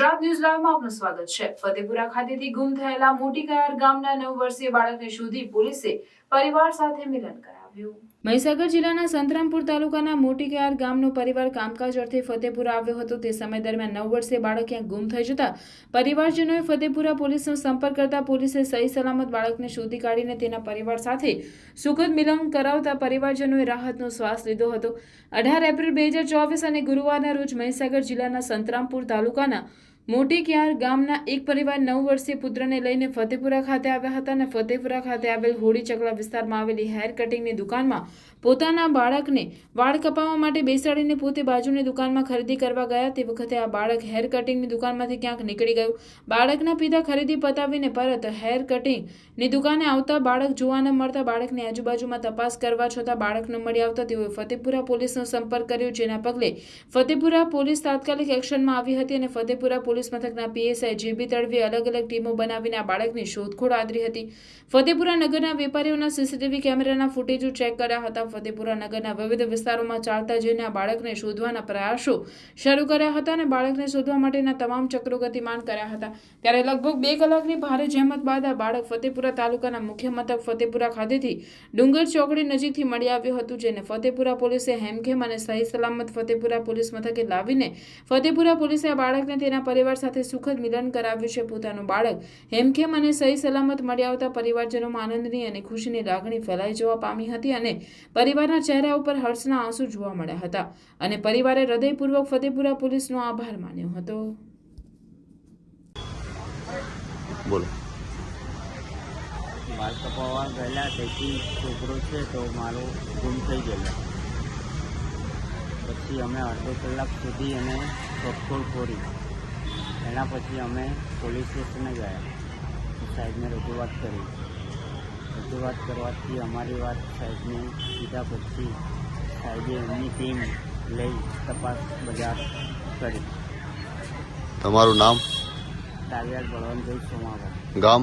Gujarat news લાઈવમાં આપનું સ્વાગત છે. ફતેપુરા ખાતેથી ગુમ થયેલા મોટી કયાર ગામના નવ વર્ષીય બાળકને શોધી પોલીસે પરિવાર સાથે મિલન કરાવ્યું. મહીસાગર જિલ્લાના સંતરામપુર તાલુકાના મોટી કયાર ગામનો પરિવાર કામકાજ અર્થે ફતેપુરા આવ્યો હતો. તે સમય દરમિયાન નવ વર્ષીય બાળક ક્યાંક ગુમ થઈ જતા પરિવારજનોએ ફતેપુરા પોલીસનો સંપર્ક કરતા પોલીસે સહી સલામત બાળકને શોધી કાઢીને તેના પરિવાર સાથે સુખદ મિલન કરાવતા પરિવારજનોએ રાહતનો શ્વાસ લીધો હતો. અઢાર એપ્રિલ બે હજાર ચોવીસ અને ગુરુવારના રોજ મહીસાગર જિલ્લાના સંતરામપુર તાલુકાના મોટી ક્યાર ગામના એક પરિવાર નવ વર્ષીય પુત્રને લઈને ફતેપુરા ખાતે આવ્યા હતા અને ફતેપુરા ખાતે આવેલ હોળી ચકલા વિસ્તારમાં આવેલી હેર કટિંગની દુકાનમાં પોતાના બાળકને વાળ કપાવવા માટે બેસાડીને પોતે બાજુની દુકાનમાં ખરીદી કરવા ગયા. તે વખતે આ બાળક હેર કટિંગની દુકાનમાંથી ક્યાંક નીકળી ગયું. બાળકના પિતા ખરીદી પતાવીને પરત હેર કટિંગની દુકાને આવતા બાળક જોવા ન મળતા બાળકની આજુબાજુમાં તપાસ કરવા છતાં બાળક ન મળી આવતા તેઓએ ફતેપુરા પોલીસનો સંપર્ક કર્યો, જેના પગલે ફતેપુરા પોલીસ તાત્કાલિક એક્શનમાં આવી હતી અને ફતેપુરા પોલીસ મથકના પીએસઆઈ જીબી તડવીએ અલગ અલગ ટીમો બનાવીને આ બાળકની શોધખોળ આદરી હતી. ફતેપુરા નગરના વેપારીઓના સીસીટીવી કેમેરાના ફૂટેજો ચેક કર્યા હતા. ફતેપુરા નગરના વિવિધ વિસ્તારોમાં ચાલતા જઈને આ બાળકને શોધવાના પ્રયાસો શરૂ કર્યા હતા અને બાળકને શોધવા માટેના તમામ ચક્રો ગતિમાન કર્યા હતા. ત્યારે લગભગ બે કલાકની ભારે જહેમત બાદ આ બાળક ફતેપુરા તાલુકાના મુખ્ય મથક ફતેપુરા ખાતેથી ડુંગર ચોકડી નજીકથી મળી આવ્યું હતું, જેને ફતેપુરા પોલીસે હેમખેમ અને સહી સલામત ફતેપુરા પોલીસ મથકે લાવીને ફતેપુરા પોલીસે આ બાળકને તેના પરિવાર સાથે સુખદ મિલન કરાવ્યું છે પોતાનું બાળક. હેમખેમ અને સહી સલામત મળી આવતા પરિવારજનોમાં આનંદની અને ખુશીની લાગણી ફેલાઈ જવા પામી હતી અને પરિવારના ચહેરા ઉપર હર્ષના આંસુ જોવા મળ્યા હતા. અને પરિવારે હૃદયપૂર્વક ફતેપુરા પોલીસનો આભાર માન્યો હતો. બોલો. વાળ કપાવવા ગયેલા તેથી છોકરો છે તો મારો ગુમ થઈ ગયેલો. પછી અમે અડધો કલાક સુધી એને શોધખોળ કરી એના પછી અમે પોલીસ સ્ટેશને ગયા. સાહેબને રજૂઆત કરી. રજૂઆત કરવાથી અમારી વાત સાહેબને કીધા પછી સાહેબે એમની ટીમ લઈ તપાસ બજાર કરી. તમારું નામ? તાલિયાર બળવંતભાઈ સોમાવા ગામ?